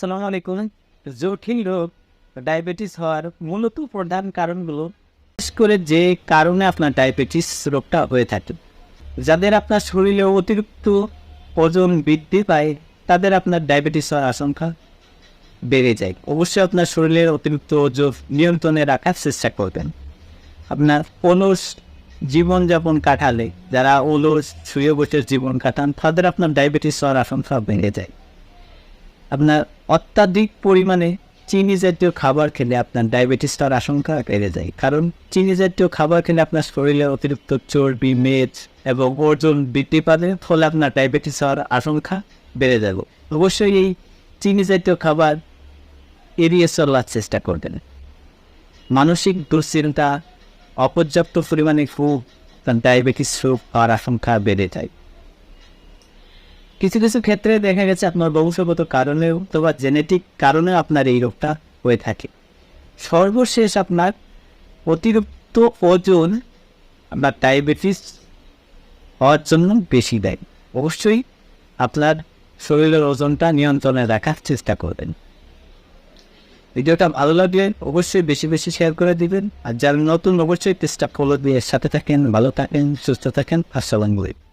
সালাম আলাইকুম। জটিল রোগ, ডায়াবেটিস হওয়ার মূলত প্রধান কারণগুলো। বিশেষ করে যে কারণে আপনার ডায়াবেটিস রোগটা হয়ে থাকে। যাদের আপনার শরীরে অতিরিক্ত ওজন বৃদ্ধি পায়, তাদের আপনার ডায়াবেটিস হওয়ার আশঙ্কা বেড়ে যায়। অবশ্যই আপনার শরীরের অতিরিক্ত ওজন নিয়ন্ত্রণে রাখার চেষ্টা করবেন। আপনার অলস জীবনযাপন কাটালে, যারা অলস, শুয়ে বসে জীবন কাটান, তাদের আপনার ডায়াবেটিস হওয়ার আশঙ্কা বেড়ে যায়। আপনার অত্যাধিক পরিমাণে চিনি জাতীয় খাবার খেলে আপনার ডায়াবেটিস হওয়ার আশঙ্কা বেড়ে যায়। কারণ চিনি জাতীয় খাবার খেলে আপনার শরীরে অতিরিক্ত চর্বি, মেদ এবং ওজন বৃদ্ধি পাবে, ফলে আপনার ডায়াবেটিস হওয়ার আশঙ্কা বেড়ে যাবে। অবশ্যই এই চিনি জাতীয় খাবার এড়িয়ে চলার চেষ্টা করবেন। মানসিক দুশ্চিন্তা, অপর্যাপ্ত পরিমাণে খুব ডায়াবেটিস রোগ হওয়ার আশঙ্কা বেড়ে যায়। কিছু কিছু ক্ষেত্রে দেখা গেছে আপনার বংশগত কারণেও অথবা জেনেটিক কারণে আপনার এই রোগটা হয়ে থাকে। সর্বশেষ আপনার অতিরিক্ত ওজন আপনার ডায়াবেটিস হওয়ার জন্য বেশি দেয়। অবশ্যই আপনার শরীরের ওজনটা নিয়ন্ত্রণে রাখার চেষ্টা করবেন। ভিডিওটা ভালো লাগলে অবশ্যই বেশি বেশি শেয়ার করে দিবেন। আর যারা নতুন অবশ্যই চেষ্টা ফলো দিয়ে সাথে থাকেন, ভালো থাকেন, সুস্থ থাকেন। আসসালামু আলাইকুম।